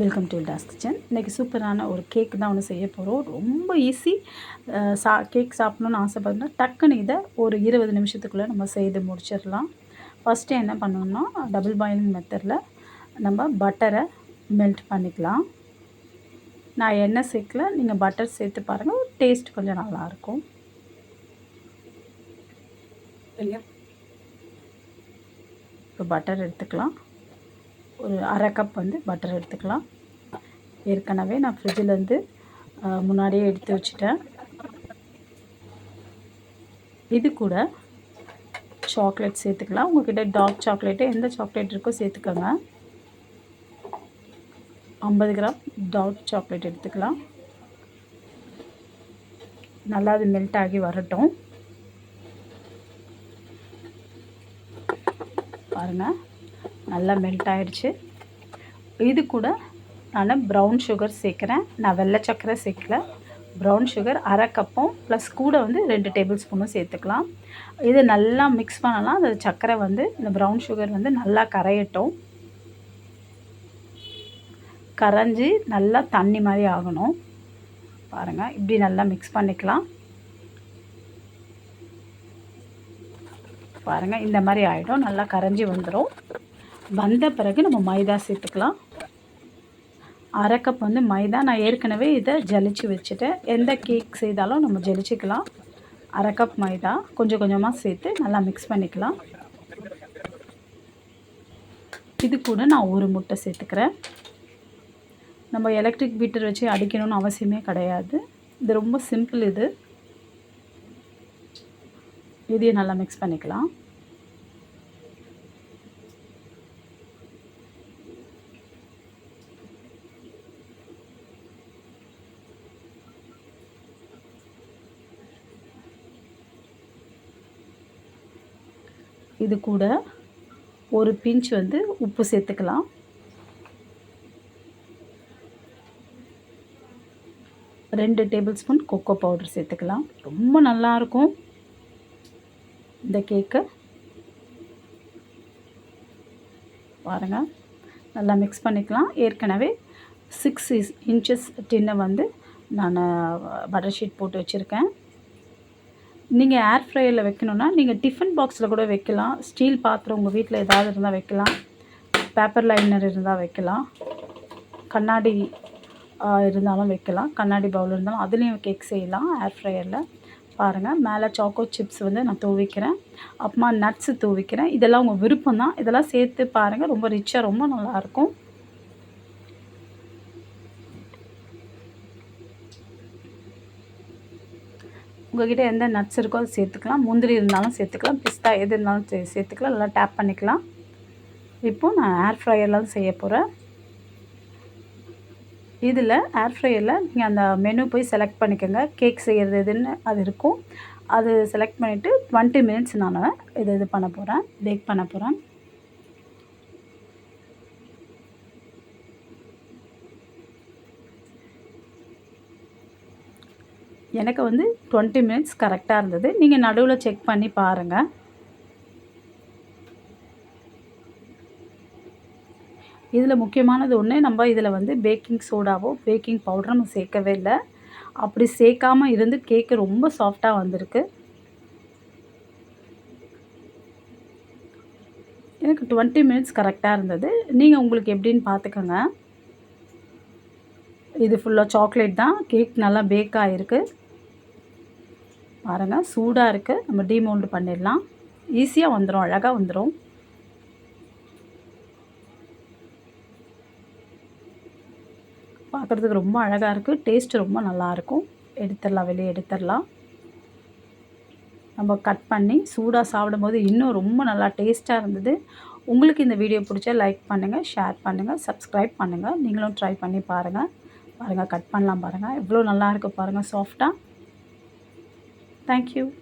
Welcome to toss kitchen இன்றைக்கி சூப்பரான ஒரு கேக் தான் ஒன்று செய்ய போகிறோம் ரொம்ப ஈஸி சா கேக் சாப்பிட்ணுன்னு ஆசைப்படுறா டக்குன்னு இதை ஒரு இருபது நிமிஷத்துக்குள்ளே நம்ம செய்து முடிச்சிடலாம். ஃபஸ்ட்டு என்ன பண்ணணும்னா டபுள் பாயிலிங் மெத்தடில் நம்ம பட்டரை மெல்ட் பண்ணிக்கலாம். நான் எண்ணெய் சேர்க்கல. நீங்கள் பட்டர் சேர்த்து பாருங்கள் டேஸ்ட் கொஞ்சம் நல்லாயிருக்கும். இப்போ பட்டர் எடுத்துக்கலாம். ஒரு அரை கப் வந்து பட்டர் எடுத்துக்கலாம். ஏற்கனவே நான் ஃப்ரிட்ஜிலேருந்து முன்னாடியே எடுத்து வச்சுட்டேன். இது கூட சாக்லேட் சேர்த்துக்கலாம். உங்கள்கிட்ட டார்க் சாக்லேட்டு எந்த சாக்லேட் இருக்கோ சேர்த்துக்கோங்க. ஐம்பது கிராம் டார்க் சாக்லேட் எடுத்துக்கலாம். நல்லா அது மெல்ட் ஆகி வரட்டும். பாருங்கள் நல்லா மெல்ட் ஆகிடுச்சு இது கூட நான் ப்ரௌன் சுகர் சேர்க்குறேன். நான் வெள்ளை சக்கரை சேர்க்கல. ப்ரௌன் சுகர் அரை கப்பும் ப்ளஸ் கூட வந்து ரெண்டு டேபிள் ஸ்பூனும் சேர்த்துக்கலாம். இது நல்லா மிக்ஸ் பண்ணலாம். அந்த சக்கரை வந்து இந்த ப்ரௌன் சுகர் வந்து நல்லா கரையட்டும். கரைஞ்சி நல்லா தண்ணி மாதிரி ஆகணும். பாருங்கள் இப்படி நல்லா மிக்ஸ் பண்ணிக்கலாம். பாருங்கள் இந்த மாதிரி ஆகிடும் நல்லா கரைஞ்சி வந்துடும் வந்த பிறகு நம்ம மைதா சேர்த்துக்கலாம். அரை கப் வந்து மைதா. நான் ஏற்கனவே இதை ஜலிச்சு வச்சுட்டேன். எந்த கேக் செய்தாலும் நம்ம ஜலிச்சிக்கலாம். அரை கப் மைதா. கொஞ்சம் கொஞ்சமாக சேர்த்து நல்லா மிக்ஸ் பண்ணிக்கலாம். இது கூட நான் ஒரு முட்டை சேர்த்துக்கிறேன். நம்ம எலக்ட்ரிக் பீட்டர் வச்சு அடிக்கணும்னு அவசியமே கிடையாது. இது ரொம்ப சிம்பிள் இது. இதையும் நல்லா மிக்ஸ் பண்ணிக்கலாம். இது கூட ஒரு பிஞ்ச் வந்து உப்பு சேர்த்துக்கலாம். ரெண்டு டேபிள் ஸ்பூன் கொக்கோ பவுடர் சேர்த்துக்கலாம். ரொம்ப நல்லாயிருக்கும் இந்த கேக்கு. பாருங்கள் நல்லா மிக்ஸ் பண்ணிக்கலாம். ஏற்கனவே சிக்ஸ் இன்ச்சஸ் டின்னை வந்து நான் பட்டர் ஷீட் போட்டு வச்சுருக்கேன். நீங்கள் ஏர் ஃப்ரையரில் வைக்கணுன்னா நீங்கள் டிஃபன் பாக்ஸில் கூட வைக்கலாம். ஸ்டீல் பாத்திரம் உங்கள் வீட்டில் ஏதாவது இருந்தால் வைக்கலாம். பேப்பர் லைனர் இருந்தால் வைக்கலாம். கண்ணாடி இருந்தாலும் வைக்கலாம். கண்ணாடி பவுல் இருந்தாலும் அதுலேயும் கேக் செய்யலாம் ஏர் ஃப்ரையரில் பாருங்கள் மேலே சாக்கோ சிப்ஸ் வந்து நான் தூவிக்கிறேன். அப்புறமா நட்ஸு தூவிக்கிறேன். இதெல்லாம் உங்கள் விருப்பம் தான் இதெல்லாம் சேர்த்து பாருங்கள் ரொம்ப ரிச்சாக ரொம்ப நல்லாயிருக்கும் உங்கள்கிட்ட எந்த நட்ஸ் இருக்கோ அதை சேர்த்துக்கலாம். முந்திரி இருந்தாலும் சேர்த்துக்கலாம். பிஸ்தா எது இருந்தாலும் சே சேர்த்துக்கலாம். நல்லா டேப் பண்ணிக்கலாம். இப்போது நான் ஏர் ஃப்ரையரில் செய்ய போகிறேன் இதில் ஏர் ஃப்ரையரில் நீங்கள் அந்த மெனு போய் செலக்ட் பண்ணிக்கோங்க. கேக் செய்கிறது எதுன்னு அது இருக்கும். அது செலக்ட் பண்ணிவிட்டு டுவெண்ட்டி மினிட்ஸ் நான் இது இது பண்ண போகிறேன் பேக் பண்ண போகிறேன் எனக்கு வந்து டுவெண்ட்டி மினிட்ஸ் கரெக்டாக இருந்தது. நீங்கள் நடுவில் செக் பண்ணி பாருங்கள் இதில் முக்கியமானது ஒன்று நம்ம இதில் வந்து பேக்கிங் சோடாவோ பேக்கிங் பவுடரும் நம்ம சேர்க்கவே இல்லை. அப்படி சேர்க்காமல் இருந்து கேக்கு ரொம்ப சாஃப்டாக வந்திருக்கு. எனக்கு டுவெண்ட்டி மினிட்ஸ் கரெக்டாக இருந்தது. நீங்கள் உங்களுக்கு எப்படின்னு பார்த்துக்கோங்க இது ஃபுல்லாக சாக்லேட் தான். கேக் நல்லா பேக் ஆகிருக்கு பாருங்கள் சூடாக இருக்குது நம்ம டீமோல்டு பண்ணிடலாம். ஈஸியாக வந்துடும் அழகாக வந்துடும் பார்க்குறதுக்கு ரொம்ப அழகாக இருக்குது டேஸ்ட்டு ரொம்ப நல்லாயிருக்கும் எடுத்துடலாம் வெளியே எடுத்துடலாம். நம்ம கட் பண்ணி சூடாக சாப்பிடும்போது இன்னும் ரொம்ப நல்லா டேஸ்ட்டாக இருந்தது. உங்களுக்கு இந்த வீடியோ பிடிச்சா லைக் பண்ணுங்கள் ஷேர் பண்ணுங்கள் சப்ஸ்கிரைப் பண்ணுங்கள் நீங்களும் ட்ரை பண்ணி பாருங்கள் பாருங்கள் கட் பண்ணலாம் பாருங்கள் எவ்வளோ நல்லாயிருக்கு பாருங்கள் சாஃப்டாக Thank you.